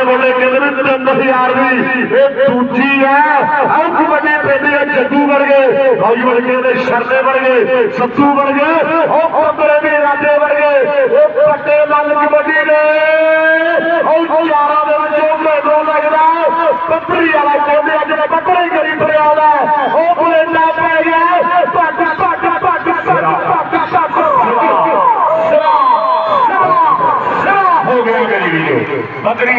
ਆਪਣੇ ਬੋਲੇ ਕਹਿੰਦੇ ਵੀ 3000 ਦੀ ਇਹ ਦੂਜੀ ਹੈ। ਆਹ ਕਬੱਡੀ ਪੈਂਦੀ ਹੈ ਜੱਗੂ ਵਰਗੇ ਫੌਜੀ ਵਰਗੇ ਦੇ ਸ਼ਰਨੇ ਵਰਗੇ ਸੱਤੂ ਵਰਗੇ ਉਹ ਪੰਦਰੇ ਵੀ ਰਾਜੇ ਵਰਗੇ ਇਹ ਪੱਟੇ ਮੱਲ ਕਬੱਡੀ ਨੇ। ਉਹ ਚਾਰਾਂ ਦੇ ਵਿੱਚੋਂ ਮੈਨੂੰ ਲੱਗਦਾ। ਬੱਤਰੀ ਵਾਲਾ ਕਹਿੰਦੇ ਅੱਜ ਨੇ ਬੱਤਰੀ ਕਰੀ ਫਰਿਆਦ ਹੈ ਉਹ ਬੁਲੇਟਾ ਪੈ ਗਿਆ। ਗਿਆ ਗਲੀ ਵੀਰੋ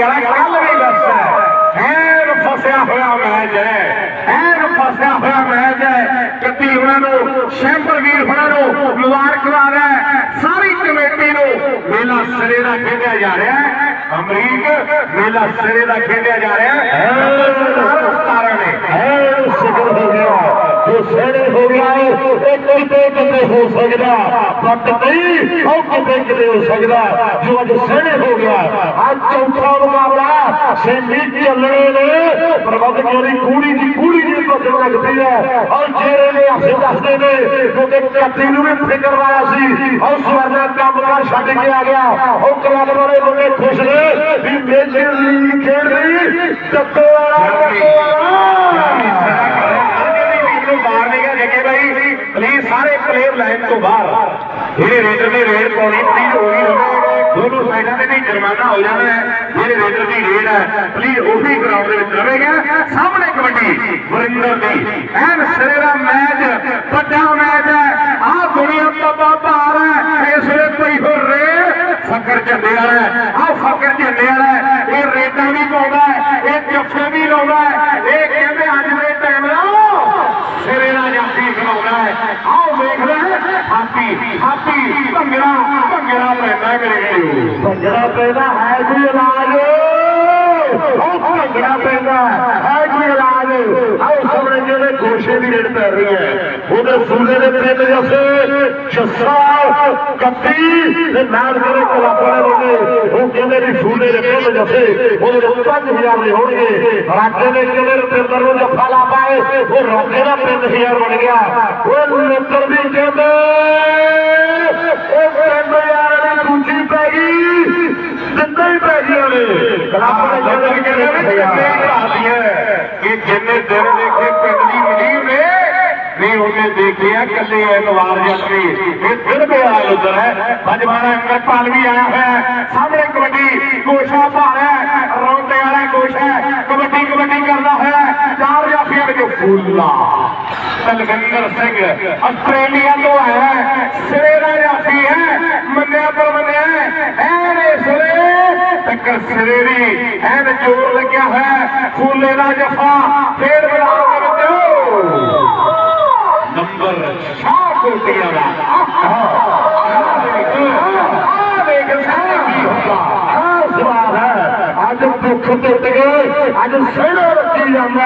ਵਾਲਾ ਕੱਲ ਵੀ ਦੱਸ ਹੈ। ਐਨ ਫਸਿਆ ਹੋਇਆ ਮੈਚ ਹੈ। ਐਨ ਫਸਿਆ ਹੋਇਆ ਮੈਚ ਹੈ। ਕੱਤੀ ਉਹਨਾਂ ਨੂੰ ਸ਼ੈਂਪਰ ਵੀਰ ਹੋਣਾ ਨੂੰ ਮੁਬਾਰਕਬਾਦ ਹੈ। ਸਾਰੀ ਕਮੇਟੀ ਨੂੰ ਮੇਲਾ ਸਿਰੇ ਦਾ ਖੇਡਿਆ ਜਾ ਰਿਹਾ ਹੈ। ਅਮਰੀਕ ਮੇਲਾ ਸਿਰੇ ਦਾ ਖੇਡਿਆ ਜਾ ਰਿਹਾ ਹੈ। ਸਤਾਰਾਂ ਨੇ। ਐਨ ਸਿਖਰ ਹੋ ਗਿਆ। ਜੋ ਹੋ ਗਿਆ ਇਹ ਕਿਤੇ ਕਿਤੇ ਹੋ ਸਕਦਾ ਬਟ ਨਹੀਂ ਉਹ ਕਿਤੇ ਕਿਤੇ ਹੋ ਸਕਦਾ, ਜੋ ਅੱਜ ਸਿਰੇ ਹੋ ਗਿਆ। ਅੱਜ ਚੌਥਾ ਮੁਕਾਬਲਾ ਸੈਮੀ ਚੱਲਣੇ ਨੇ ਪ੍ਰਬੰਧਕਾਂ ਦੀ ਕੂੜੀ ਦੀ ਕੂੜੀ ਦੀ ਬਦਲ ਲੱਗਦੀ ਹੈ। ਔਰ ਜਿਹੜੇ ਨੇ ਅਸੀਂ ਦੱਸਦੇ ਨੇ ਕਿਉਂਕਿ ਕੱਤੀ ਨੂੰ ਵੀ ਫਿਕਰ ਵਾਲਾ ਸੀ। ਔਰ ਸਵਰਨਾ ਕੰਮ ਕਰ ਛੱਡ ਕੇ ਆ ਗਿਆ। ਉਹ ਕਲੱਬ ਵਾਲੇ ਮੁੰਡੇ ਖੁਸ਼ ਨੇ ਵੀ ਮੇਜਰ ਲੀਗ ਖੇਡਦੀ ਟੱਕੋ ਵਾਲਾ ਟੱਕੋ ਵਾਲਾ। ਸਾਰੇ ਲਾਈਨ ਤੋਂ ਬਾਹਰ। ਜਿਹੜੇ ਰੇਡਰ ਨੇ ਰੇਡ ਪਾਉਣੀ ਪਲੀਜ਼ ਹੋ ਗਈ ਦੋਨੋਂ ਸਾਈਡਾਂ ਤੇ ਨਹੀਂ ਜੁਰਮਾਨਾ ਹੋ ਜਾਣਾ ਹੈ। ਜਿਹੜੇ ਰੇਡਰ ਦੀ ਰੇਡ ਹੈ ਪਲੀਜ਼ ਉਹੀ ਗਰਾਊਂਡ ਦੇ ਵਿੱਚ ਰਹੇਗਾ ਸਾਹਮਣੇ ਕਬੱਡੀ, ਵਰਿੰਦਰ ਦੀ। ਐਨ ਸਿਰੇ ਮੈਚ, ਵੱਡਾ ਮੈਚ ਹੈ। ਆਹ ਦੁਨੀਆ ਤੋਂ ਬਾਹਰ ਹੈ ਇਸ ਵੇਲੇ ਕੋਈ ਹੋਰ ਰੇਡ ਫਕਰ ਝੰਡੇ ਵਾਲਾ ਹੈ ਆਹ ਫਕਰ ਝੰਡੇ ਵਾਲਾ ਹੈ ਇਹ ਰੇਡਾਂ ਵੀ ਪਾਉਂਦਾ ਹੈ ਇਹ ਜੱਫੇ ਵੀ ਲਾਉਂਦਾ ਹੈ ਇਹ ਕਹਿੰਦੇ ਅੱਜ ਦੇ ਟਾਈਮ ਦਾ ਸਿਰੇ ਦਾ ਜਾਫੀ ਖਲਾਉਂਦਾ ਹੈ ਆਓ ਵੇਖਦੇ ਹਾਂ ਹਾਪੀ ਭੰਗੜਾ ਭੰਗੜਾ ਪੈਂਦਾ ਮੇਰੇ ਭੰਗੜਾ ਪੈਂਦਾ, ਹੈ ਜੀ ਇਲਾਜ? ਉਹ ਭੰਗੜਾ ਪੈਂਦਾ, ਹੈ ਕੋਈ ਇਲਾਜ? ਆਓ ਸਾਹਮਣੇ ਜਿਹੜੇ ਗੋਸ਼ੇ ਦੀ ਰੇਡ ਪੈ ਰਹੀ ਹੈ, ਉਧਰ ਸੂਲੇ ਦੇ ਪਿੰਡ ਜਸੇ ਛੱਸਾ ਕੱਤੀ ਤੇ ਨਾਲ ਜਿਹੜੇ ਕਲੱਬ ਵਾਲੇ ਬੰਦੇ ਉਹ ਕਹਿੰਦੇ ਵੀ ਸੂਲੇ ਦੇ ਪਿੰਡ ਜਸੇ ਉਹਦੇ 5000 ਦੇ ਹੋਣਗੇ। ਰਾਜੇ ਦੇ ਕਿਹੜੇ ਰੁਪਿੰਦਰ ਨੂੰ ਜੱਫਾ ਲਾ ਪਾਏ, ਉਹ ਰਾਜੇ ਦਾ 3000 ਬਣ ਗਿਆ। ਉਹ ਨੁੱਕਰ ਦੀ ਕਹਿੰਦੇ ਉਹ ਪਿੰਡ ਯਾਰ ਦੀ ਦੂਜੀ ਪੈ ਗਈ ਜਿੰਨੇ ਹੀ ਪੈ ਗਈਆਂ ਨੇ ਕਲੱਬ ਦੇ ਕਹਿੰਦੇ ਕਹਿੰਦੇ ਵੀ ਕਿੰਨੇ ਘਾਤੀ ਹੈ ਕਿ ਜਿੰਨੇ ਦਿਨ ਦੇਖੇ ਪਿੰਡ ਦੀ ਮਲੀਮ ਨੇ ਨਹੀਂ ਉਹਨੇ ਦੇਖਿਆ ਕੱਲੇ ਐਤਵਾਰ ਜੱਟੇ ਇਹ ਫਿਰ ਵੀ ਆਇਆ ਉਧਰ ਹੈ। ਪੰਜਵਾਨਾ ਅੰਗਰਪਾਲ ਵੀ ਆਇਆ ਹੋਇਆ ਹੈ। ਸਾਹਮਣੇ ਕਬੱਡੀ ਕੋਸ਼ਾ ਭਾਰਿਆ ਰੌਂਦੇ ਵਾਲਾ ਕੋਸ਼ਾ ਕਬੱਡੀ ਕਬੱਡੀ ਕਰਦਾ ਹੋਇਆ ਚਾਰ ਜਾਫੀਆਂ ਵਿੱਚ ਫੁੱਲਾ। ਤਲਵਿੰਦਰ ਸਿੰਘ, ਆਸਟ੍ਰੇਲੀਆ ਤੋਂ ਆਇਆ ਹੈ। ਸਿਰੇ ਦਾ ਜਾਫੀ ਹੈ। ਮੰਨਿਆ ਪਰ ਮੰਨਿਆ ਐਨ ਇਸ ਵੇਲੇ ਟੱਕਰ ਸਿਰੇ ਦੀ ਐਨ ਜੋਰ ਲੱਗਿਆ ਹੋਇਆ ਫੁੱਲੇ ਦਾ ਜਫਾ ਫੇਰ ਮੈਦਾਨ ਦੇ ਵਿੱਚ ਨੰਬਰ ਸ਼ਾਹ ਕੋਟੀਆਂ ਦਾ ਆਹ ਦੇਖ ਸਾਰਾ ਕੀ ਹੁੰਦਾ ਆਹ ਸਵਾਲ ਹੈ ਅੱਜ ਦੁੱਖ ਟੁੱਟ ਗਏ ਅੱਜ ਸਹਿਣਾ ਰੱਖੀ ਜਾਂਦਾ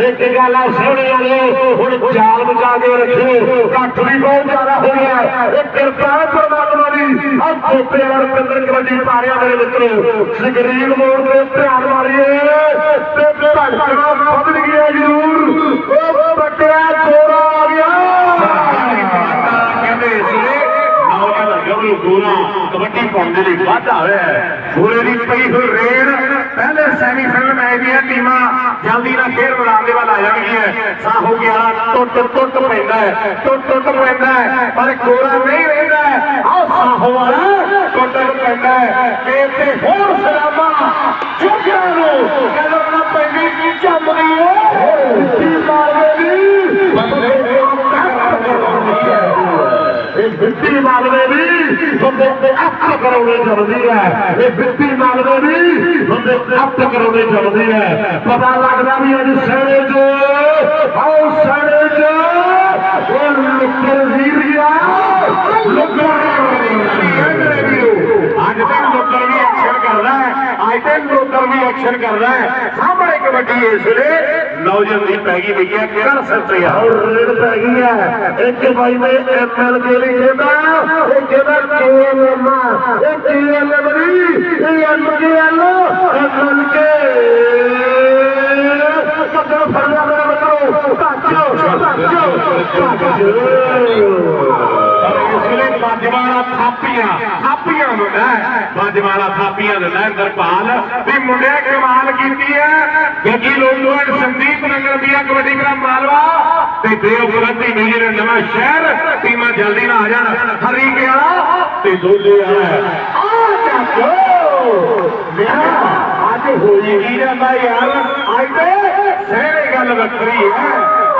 ਇੱਕ ਗੱਲ ਆ ਸਹਿਣੇ ਵਾਲੇ ਹੁਣ ਜਾਲ ਬਚਾ ਕੇ ਰੱਖੋ ਘੱਟ ਵੀ ਬਹੁਤ ਜ਼ਿਆਦਾ ਹੋ ਗਿਆ ਇਹ ਕਿਰਪਾ ਪਰਮਾਤਮਾ ਦੀ ਆਹ ਕੋਟੇ ਵਾਲਾ ਰੁਪਿੰਦਰ ਕਬੱਡੀ ਪਾ ਮੇਰੇ ਮਿੱਤਰੋ ਸ਼ਗਰੀਨ ਮੋੜ ਤੇ ਧਿਆਨ ਮਾਰੀਏ ਤੇ ਭਟਕਣਾ ਵੱਧ ਗਿਆ ਜ਼ਰੂਰ ਦੇ ਲਈ ਵਾਧਾ ਹੋਇਆ ਹੈ ਗੋਰੇ ਦੀ ਪਈ ਹੋਈ ਰੇਡ। ਪਹਿਲੇ ਸੈਮੀਫਾਈਨਲ ਮੈਚ ਦੀਆਂ ਟੀਮਾਂ ਜਲਦੀ ਨਾਲ ਫੇਰ ਮੁਕਾਬਲੇ ਵੱਲ ਆ ਜਾਣਗੀਆਂ। ਸਾਹੋ 11 ਟੁੱਟ ਟੁੱਟ ਪੈਂਦਾ ਹੈ। ਟੁੱਟ ਟੁੱਟ ਪੈਂਦਾ ਹੈ। ਪਰ ਗੋਰਾ ਨਹੀਂ ਰਹਿੰਦਾ ਆਹ ਸਾਹੋ ਵਾਲਾ ਟੁੱਟ ਪੈਂਦਾ ਹੈ। ਤੇ ਤੇ ਹੋਰ ਸਲਾਮਾ ਚੁੱਕਿਆ ਨੂੰ ਕਹਿੰਦਾ ਨਾ ਪੈਂਦੀ ਕੀ ਜੰਮਦੀ ਏ। ਕੀ ਮਾਰਦੇ ਦੀ ਬੰਦੇ ਇਹ ਬਿੱਤੀ ਮੰਗਦੇ ਵੀ ਬੰਦੇ ਤੇ ਅੱਖ ਕਰਾਉਣੇ ਚੱਲਦੀ ਹੈ। ਇਹ ਬਿੱਤੀ ਮੰਗਦੇ ਵੀ ਬੰਦੇ ਤੇ ਅੱਖ ਕਰਾਉਣੇ ਚੱਲਦੀ ਹੈ। ਪਤਾ ਲੱਗਦਾ ਵੀ ਅੱਜ ਸੜੇ ਜੋ ਆਓ ਸੜੇ ਜੋ ਉਹ ਲੁੱਕਰ ਵੀਰ ਗਿਆ। ਲੁੱਕਰ ਹੈ ਤੇ ਲੁੱਕਰ ਵੀ ਐਕਸ਼ਨ ਕਰਦਾ ਹੈ। ਸਾਹਮਣੇ ਕਬੱਡੀ ਇਸ ਵੇਲੇ। ਨੌਜਵਾਨ ਦੀ ਪੈ ਗਈ ਵਿਗਿਆ ਕਰ ਸਕਦੇ ਆ। ਔਰ ਰੇਡ ਪੈ ਗਈ ਹੈ। ਇੱਕ ਬਾਈ ਨੇ ਐਮਐਲ ਕੇ ਲਈ ਕਹਿੰਦਾ ਇਹ ਕਹਿੰਦਾ ਕੇਐਮ ਇਹ ਕੇਐਲ ਬਣੀ। ਇਹ ਐਮਕੇਐਲ ਐਮਐਲ ਕੇ। ਕੱਦਰ ਫੜਿਆ ਮੇਰੇ ਮਿੱਤਰੋ। ਧੱਕ ਪਰ ਇਸ ਵੇਲੇ ਬਾਜਵਾਲਾ ਥਾਪੀਆਂ। ਥਾਪੀਆਂ ਹੁੰਦਾ ਬਾਜਵਾਲਾ ਥਾਪੀਆਂ ਦਿੰਦਾ ਹੈ ਦਰਪਾਲ। ਵੀ ਮੁੰਡਿਆ ਕਮਾਲ ਕੀਤੀ ਹੈ। ਗੱਗੀ ਲੋਕਵਾਨ ਸੰਦੀਪ ਨਗਰ ਦੀਆਂ ਕਬੱਡੀ ਗ੍ਰਾਮ ਮਾਲਵਾ। ਤੇ ਦੇਵ ਕਬੱਡੀ ਮੇਜਰ ਨਵਾਂ ਸ਼ਹਿਰ ਟੀਮਾਂ ਜਲਦੀ ਨਾਲ ਆ ਜਾਣ। ਹਰੀ ਕੇ ਵਾਲਾ ਤੇ ਦੋਦੇ ਵਾਲਾ ਆ ਚੱਕੋ ਅੱਜ ਹੋਈ ਕੀ ਜਾਂਦਾ ਯਾਰ। ਅੱਜ ਤੇ ਸਹਿਰੇ ਗੱਲ ਵੱਖਰੀ ਹੈ।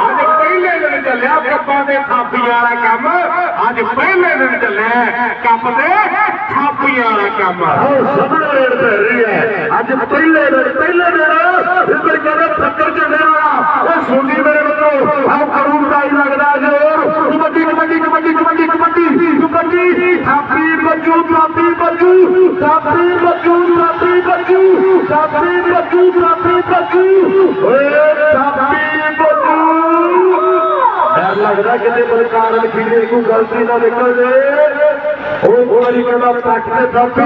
ਅੱਜ ਪਹਿਲੇ ਦਿਨ ਚੱਲਿਆ ਕੱਪਾਂ ਦੇ ਥਾਪੀਆਂ ਵਾਲਾ ਕੰਮ। ਅੱਜ ਪਹਿਲੇ ਦਿਨ ਚੱਲਿਆ ਕੱਪ ਦੇ ਥਾਪੀਆਂ ਵਾਲਾ ਕੰਮ ਆਹ ਸਾਹਮਣੇ ਰੇਡ ਪੈ ਰਹੀ ਹੈ। ਅੱਜ ਪਹਿਲੇ ਦਿਨ ਪਹਿਲੇ ਦਿਨ ਫਿਰ ਕਹਿੰਦੇ ਟੱਕਰ ਚੱਲਣ ਵਾਲਾ ਉਹ ਸੁਣੀ ਮੇਰੇ ਬੱਚੋ ਆਹ ਕਰੂਰ ਦਾ ਹੀ ਲੱਗਦਾ ਜ਼ੋਰ ਕਬੱਡੀ ਕਬੱਡੀ ਕਬੱਡੀ ਕਬੱਡੀ ਕਬੱਡੀ ਕਬੱਡੀ। ਥਾਪੀ ਬੱਜੂ ਥਾਪੀ ਬੱਜੂ ਥਾਪੀ ਬੱਜੂ ਥਾਪੀ ਬੱਜੂ ਥਾਪੀ ਬੱਜੂ ਥਾਪੀ ਬੱਜੂ। ਓਏ, ਥਾਪੀ ਬੱਜੂ। ਡਰ ਲੱਗਦਾ ਕਿਤੇ ਬਲਕਾਰ ਲਿਖੀਏ ਕੋਈ ਗਲਤੀ ਨਾ ਨਿਕਲ ਜੇ। ਉਹ ਵਾਰੀ ਕਹਿੰਦਾ ਪੱਟ ਤੇ ਥਾਪੀ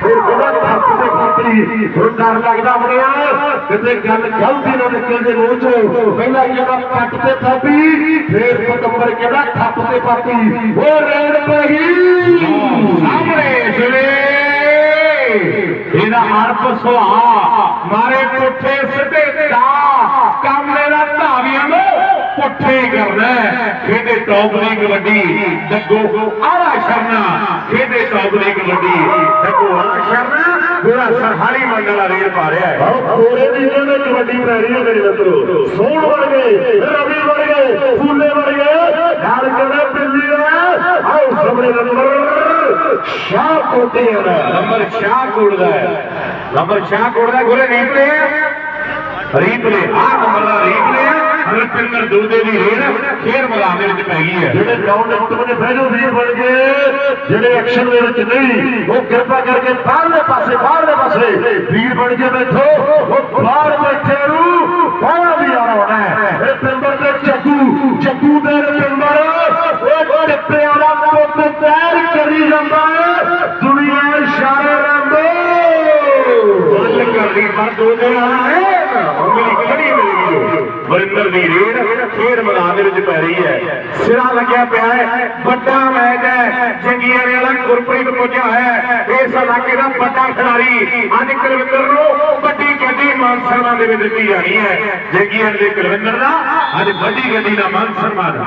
ਫਿਰ ਕਹਿੰਦਾ ਥੱਪ ਤੇ ਥਾਪੀ ਹੁਣ ਡਰ ਲੱਗਦਾ ਬਣਿਆ ਕਿਤੇ ਗੱਲ ਗਲਤੀ ਨਾ ਨਿਕਲ ਜੇ ਮੂੰਹ ਚੋਂ। ਪਹਿਲਾਂ ਕਹਿੰਦਾ ਪੱਟ ਤੇ ਥਾਪੀ ਫਿਰ ਪਤੰਬਰ ਕਹਿੰਦਾ ਥੱਪ ਤੇ ਪਾਪੀ ਉਹ ਰੇਡ ਪਈ ਸਾਹਮਣੇ ਸਵੇ ਇਹਦਾ ਹਰਪ ਸੁਹਾ ਮਾਰੇ ਪੁੱਠੇ ਸਿੱਧੇ ਦਾ ਕੰਮ ਇਹਦਾ ਧਾਵੀਆਂ ਨੂੰ ਪੁੱਠੇ ਕਰਦਾ ਹੈ। ਖੇਡੇ ਟੌਪ ਦੀ ਕਬੱਡੀ ਡੱਗੋ ਆਲਾ ਸ਼ਰਨਾ ਖੇਡੇ ਟੌਪ ਦੀ ਕਬੱਡੀ ਡੱਗੋ ਆਲਾ ਸ਼ਰਨਾ ਪੂਰਾ ਸਰਹਾਲੀ ਮੰਡਲ ਵਾਲਾ ਰੇਲ ਪਾ ਰਿਹਾ ਹੈ। ਕੋਰੇ ਦੀ ਕਹਿੰਦੇ ਕਬੱਡੀ ਪੈ ਰਹੀ ਹੈ ਮੇਰੇ ਮਿੱਤਰੋ। ਸੋਹਣ ਬਣ ਗਏ ਰਵੀ ਬਣ ਗਏ ਫੂਲੇ ਬਣ ਗਏ ਨਾਲ ਕਹਿੰਦੇ ਬਿੱਲੀ ਆਓ ਸਾਹਮਣੇ ਨੰਬਰ। ਸ਼ਾਹ ਕੋਟੇ ਦਾ ਨੰਬਰ ਸ਼ਾਹਕੋਟ ਦਾ ਹੈ। ਨੰਬਰ ਸ਼ਾਹਕੋਟ ਦਾ ਗੋਲੇ ਰੀਪਲੇ ਰੀਪਲੇ ਆ ਨੰਬਰ ਦਾ ਰੀਪਲੇ ਹਰਪਿੰਦਰ ਦੂਦੇ ਦੀ ਰੇਡ ਖੇਡ ਮੈਦਾਨ ਦੇ ਵਿੱਚ ਪੈ ਗਈ ਹੈ। ਜਿਹੜੇ ਗਰਾਊਂਡ ਉੱਤੇ ਨੇ ਬੈਠੋ ਵੀਰ ਬਣ ਗਏ। ਜਿਹੜੇ ਐਕਸ਼ਨ ਦੇ ਵਿੱਚ ਨਹੀਂ ਉਹ ਕਿਰਪਾ ਕਰਕੇ ਬਾਹਰਲੇ ਪਾਸੇ ਬਾਹਰਲੇ ਪਾਸੇ। ਵੀਰ ਬਣ ਕੇ ਬੈਠੋ ਉਹ ਬਾਹਰ ਬੈਠੇ ਨੂੰ ਬਾਹਰ ਵੀ ਆਉਣਾ ਹੋਣਾ ਹੈ। ਇਹ ਪਿੰਡਰ ਦੇ ਚੱਕੂ ਚੱਕੂ ਦੇ ਪਿੰਡਰ ਉਹ ਟਿੱਪਿਆਂ ਦਾ ਪੁੱਤ ਤੈਰ ਕਰੀ ਜਾਂਦਾ ਹੈ। ਦੁਨੀਆ ਇਸ਼ਾਰੇ ਰੰਗੋ। ਗੱਲ ਕਰਦੀ ਪਰ ਦੂਦੇ ਵਾਲਾ ਹੈ। ਉਂਗਲੀ ਖੜੀ ਮਿਲ ਗਈ ਵਰਿੰਦਰ ਦੀ ਰੇਡ ਖੇਡ ਮੈਦਾਨ ਦੇ ਵਿੱਚ ਪੈ ਰਹੀ ਹੈ। ਸਿਰਾ ਲੱਗਿਆ ਪਿਆ ਹੈ। ਵੱਡਾ ਮੈਚ ਹੈ। ਜੰਗੀਆਂ ਵਾਲਾ ਗੁਰਪ੍ਰੀਤ ਪੁੱਜਾ ਹੈ। ਇਸ ਇਲਾਕੇ ਦਾ ਵੱਡਾ ਖਿਡਾਰੀ ਅੱਜ ਕੁਲਵਿੰਦਰ ਨੂੰ ਵੱਡੀ ਗੱਡੀ ਮਾਨ ਸਨਮਾਨ ਦੇ ਵਿੱਚ ਦਿੱਤੀ ਜਾਣੀ ਹੈ। ਜੰਗੀਆਂ ਦੇ ਕੁਲਵਿੰਦਰ ਦਾ ਅੱਜ ਵੱਡੀ ਗੱਡੀ ਦਾ ਮਾਨ ਸਨਮਾਨ